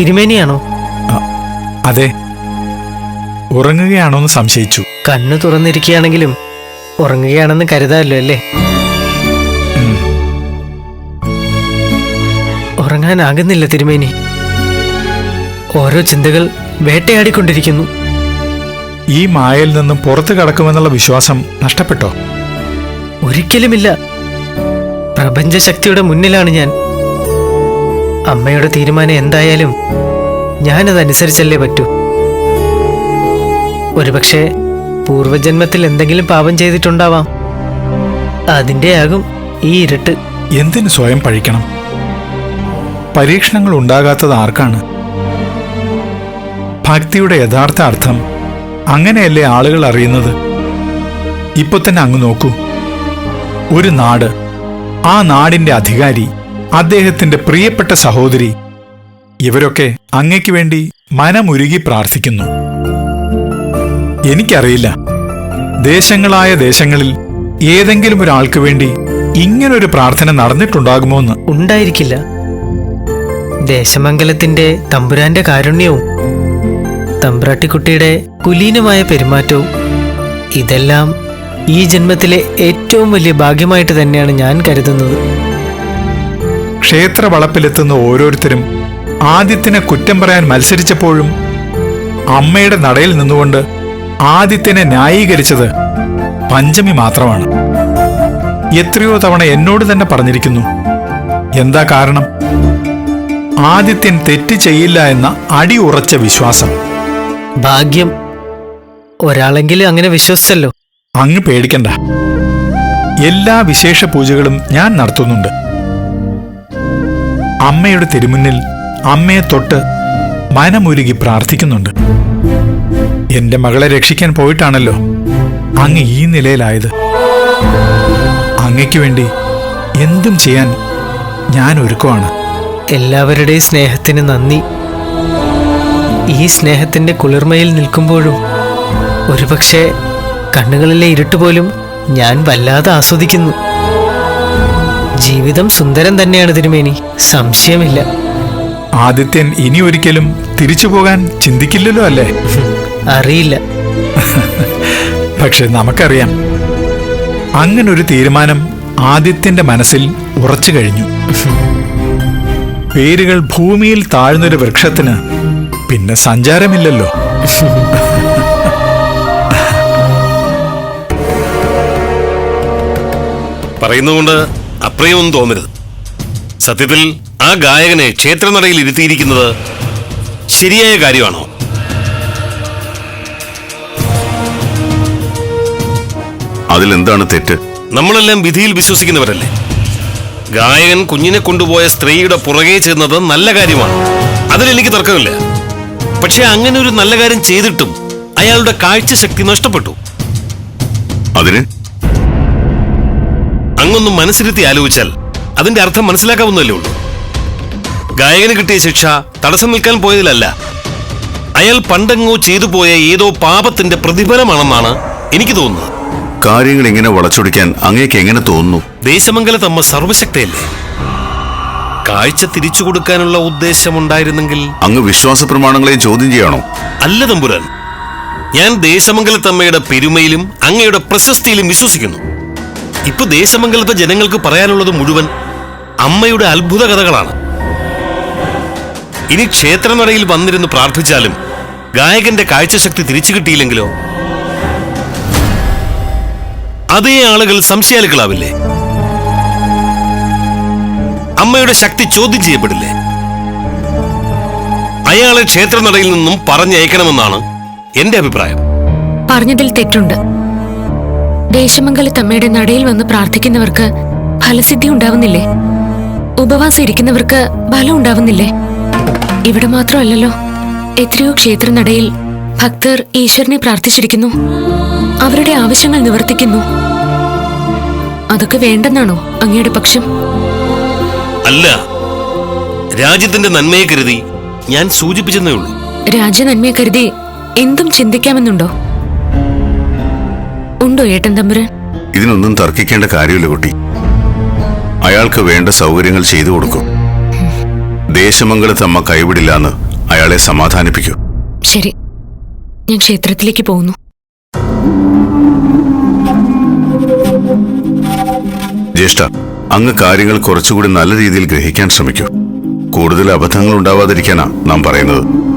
തിരുമേനിയാണോ? അതെ. ഉറങ്ങുകയാണോ എന്ന് സംശയിച്ചു. കണ്ണു തുറന്നിരിക്കുകയാണെങ്കിലും ഉറങ്ങുകയാണെന്ന് കരുതാമല്ലോ അല്ലേ. ഉറങ്ങാനാകുന്നില്ല തിരുമേനി. ഓരോ ചിന്തകൾ വേട്ടയാടിക്കൊണ്ടിരിക്കുന്നു. ഈ മായയിൽ നിന്നും പുറത്തു കടക്കുമെന്നുള്ള വിശ്വാസം നഷ്ടപ്പെട്ടോ? ഒരിക്കലുമില്ല. പ്രപഞ്ചശക്തിയുടെ മുന്നിലാണ് ഞാൻ. അമ്മയുടെ തീരുമാനം എന്തായാലും ഞാനതനുസരിച്ചല്ലേ പറ്റൂ. ഒരുപക്ഷെ പൂർവജന്മത്തിൽ എന്തെങ്കിലും പാപം ചെയ്തിട്ടുണ്ടാവാം. അതിന്റെയാകും ഈ ഇരുട്ട്. എന്തിനു സ്വയം പഴിക്കണം? പരീക്ഷണങ്ങൾ ഉണ്ടാകാത്തത് ആർക്കാണ്? ഭക്തിയുടെ യഥാർത്ഥ അർത്ഥം അങ്ങനെയല്ലേ ആളുകൾ അറിയുന്നത്? ഇപ്പൊ തന്നെ അങ്ങ് നോക്കൂ. ഒരു നാട് ആ നാടിന്റെ അധികാരി അദ്ദേഹത്തിന്റെ പ്രിയപ്പെട്ട സഹോദരി ഇവരൊക്കെ അങ്ങയ്ക്ക് വേണ്ടി മനമുരുകി പ്രാർത്ഥിക്കുന്നു. എനിക്കറിയില്ല. ദേശങ്ങളായ ദേശങ്ങളിൽ ഏതെങ്കിലും ഒരാൾക്ക് വേണ്ടി ഇങ്ങനൊരു പ്രാർത്ഥന നടന്നിട്ടുണ്ടാകുമോ എന്ന്. ഉണ്ടായിരിക്കില്ല. ദേശമംഗലത്തിന്റെ തമ്പുരാന്റെ കാരുണ്യവും തമ്പ്രാട്ടിക്കുട്ടിയുടെ കുലീനമായ പെരുമാറ്റവും ഇതെല്ലാം ഈ ജന്മത്തിലെ ഏറ്റവും വലിയ ഭാഗ്യമായിട്ട് തന്നെയാണ് ഞാൻ കരുതുന്നത്. ക്ഷേത്ര വളപ്പിലെത്തുന്ന ഓരോരുത്തരും ആദിത്യനെ കുറ്റം പറയാൻ മത്സരിച്ചപ്പോഴും അമ്മയുടെ നടയിൽ നിന്നുകൊണ്ട് ആദിത്യനെ ന്യായീകരിച്ചത് പഞ്ചമി മാത്രമാണ്. എത്രയോ തവണ എന്നോട് തന്നെ പറഞ്ഞിരിക്കുന്നു എന്താ കാരണം? ആദിത്യൻ തെറ്റ് ചെയ്യില്ല എന്ന അടി ഉറച്ച വിശ്വാസം. ഭാഗ്യം ഒരാളെങ്കിലും അങ്ങനെ വിശ്വസിച്ചല്ലോ. അങ്ങ് പേടിക്കണ്ട. എല്ലാ വിശേഷ പൂജകളും ഞാൻ നടത്തുന്നുണ്ട്. അമ്മയുടെ തിരുമുന്നിൽ അമ്മയെ തൊട്ട് മനമുരുകി പ്രാർത്ഥിക്കുന്നുണ്ട്. എന്റെ മകളെ രക്ഷിക്കാൻ പോയിട്ടാണല്ലോ അങ്ങ് ഈ നിലയിലായത്. അങ്ങയ്ക്ക് വേണ്ടി എന്തും ചെയ്യാൻ ഞാൻ ഒരുക്കമാണ് എല്ലാവരുടെയും സ്നേഹത്തിന് നന്ദി. ഈ സ്നേഹത്തിന്റെ കുളിർമയിൽ നിൽക്കുമ്പോഴും ഒരുപക്ഷെ കണ്ണുകളിലെ ഇരുട്ട് പോലും ഞാൻ വല്ലാതെ ആസ്വദിക്കുന്നു. ജീവിതം സുന്ദരം തന്നെയാണ് തിരുമേനി. സംശയമില്ല. ആദിത്യൻ ഇനി ഒരിക്കലും തിരിച്ചു പോകാൻ ചിന്തിക്കില്ലല്ലോ അല്ലേ? അറിയില്ല. പക്ഷെ നമുക്കറിയാം. അങ്ങനൊരു തീരുമാനം ആദിത്യന്റെ മനസ്സിൽ ഉറച്ചു കഴിഞ്ഞു. പേരുകൾ ഭൂമിയിൽ താഴ്ന്നൊരു വൃക്ഷത്തിന് പിന്നെ സഞ്ചാരമില്ലല്ലോ. പറയുന്നതുകൊണ്ട് അപ്രിയമൊന്നും തോന്നരുത്. സത്യത്തിൽ ആ ഗായകനെ ക്ഷേത്രനടയിൽ ഇരുത്തിയിരിക്കുന്നത് ശരിയായ കാര്യമാണോ? അതിലെന്താണ് തെറ്റ്? നമ്മളെല്ലാം വിധിയിൽ വിശ്വസിക്കുന്നവരല്ലേ? ഗായകൻ കുഞ്ഞിനെ കൊണ്ടുപോയ സ്ത്രീയുടെ പുറകെ ചെന്നത് നല്ല കാര്യമാണ്. അതിലെനിക്ക് തർക്കമില്ല. പക്ഷെ അങ്ങനെ ഒരു നല്ല കാര്യം ചെയ്തിട്ടും അയാളുടെ കാഴ്ചശക്തി നഷ്ടപ്പെട്ടു. അതിന്? അങ്ങൊന്നും മനസ്സിരുത്തി ആലോചിച്ചാൽ അതിന്റെ അർത്ഥം മനസ്സിലാക്കാവുന്നല്ലേ ഉള്ളൂ. ഗായകന് കിട്ടിയ ശിക്ഷ തടസ്സം നിൽക്കാൻ പോയതിലല്ല. അയാൾ പണ്ടെങ്ങോ ചെയ്തു പോയ ഏതോ പാപത്തിന്റെ പ്രതിഫലമാണെന്നാണ് എനിക്ക് തോന്നുന്നത്. കാര്യങ്ങൾ ഇങ്ങനെ വളച്ചൊടിക്കാൻ അങ്ങേക്ക് എങ്ങനെ തോന്നുന്നു? ദേശമംഗലത്തമ്മ സർവശക്തയല്ലേ? കാഴ്ച തിരിച്ചു കൊടുക്കാനുള്ള ഉദ്ദേശമുണ്ടായിരുന്നെങ്കിൽ അങ്ങ് വിശ്വാസ പ്രമാണങ്ങളെ ചോദ്യം ചെയ്യണോ? അല്ല തമ്പുരാൻ. ഞാൻ ദേശമംഗലത്തമ്മയുടെ പെരുമയിലും അങ്ങയുടെ പ്രശസ്തിയിലും വിശ്വസിക്കുന്നു. ഇപ്പൊ ദേശമംഗലത്തെ ജനങ്ങൾക്ക് പറയാനുള്ളത് മുഴുവൻ അമ്മയുടെ അത്ഭുത കഥകളാണ്. ഇനി ക്ഷേത്രനടയിൽ വന്നിരുന്ന് പ്രാർത്ഥിച്ചാലും ഗായകന്റെ കാഴ്ചശക്തി തിരിച്ചു കിട്ടിയില്ലെങ്കിലോ? അതേ ആളുകൾ സംശയാലുക്കളാവില്ലേ അമ്മയുടെ ശക്തി ചോദ്യം ചെയ്യപ്പെടില്ലേ? അയാളെ ക്ഷേത്രനടയിൽ നിന്നും പറഞ്ഞയക്കണമെന്നാണ് എന്റെ അഭിപ്രായം. പറഞ്ഞതിൽ തെറ്റുണ്ട്. ദേശമംഗലത്തമ്മയുടെ നടയിൽ വന്ന് പ്രാർത്ഥിക്കുന്നവർക്ക് ഫലസിദ്ധി ഉണ്ടാവുന്നില്ലേ? ഉപവാസം ഇരിക്കുന്നവർക്ക് ഫലം ഉണ്ടാവുന്നില്ലേ? ഇവിടെ മാത്രമല്ലല്ലോ എത്രയോ ക്ഷേത്രനടയിൽ ഭക്തർ ഈശ്വരനെ പ്രാർത്ഥിച്ചിരിക്കുന്നു. അവരുടെ ആവശ്യങ്ങൾ നിവർത്തിക്കുന്നു. അതൊക്കെ വേണ്ടെന്നാണോ അങ്ങയുടെ പക്ഷം? അല്ല രാജ്യത്തിന്റെ നന്മയെ കരുതി ഞാൻ സൂചിപ്പിച്ചെന്നേ ഉള്ളൂ. രാജ്യ നന്മയെ കരുതി എന്തും ചിന്തിക്കാമെന്നുണ്ടോ? ഉണ്ടോ ഏട്ടൻ തമ്പുരാൻ? ഇതിനൊന്നും തർക്കിക്കേണ്ട കാര്യമില്ല കുട്ടി. അയാൾക്ക് വേണ്ട സൗകര്യങ്ങൾ ചെയ്തു കൊടുക്കും. ദേശമംഗലത്തമ്മ കൈവിടില്ലാന്ന് അയാളെ സമാധാനിപ്പിക്കൂ. ശരി. ഞാൻ ക്ഷേത്രത്തിലേക്ക് പോകുന്നു. ജ്യേഷ്ഠ അങ്ങ് കാര്യങ്ങൾ കുറച്ചുകൂടി നല്ല രീതിയിൽ ഗ്രഹിക്കാൻ ശ്രമിക്കൂ. കൂടുതൽ അബദ്ധങ്ങൾ ഉണ്ടാവാതിരിക്കാനാ നാം പറയുന്നത്.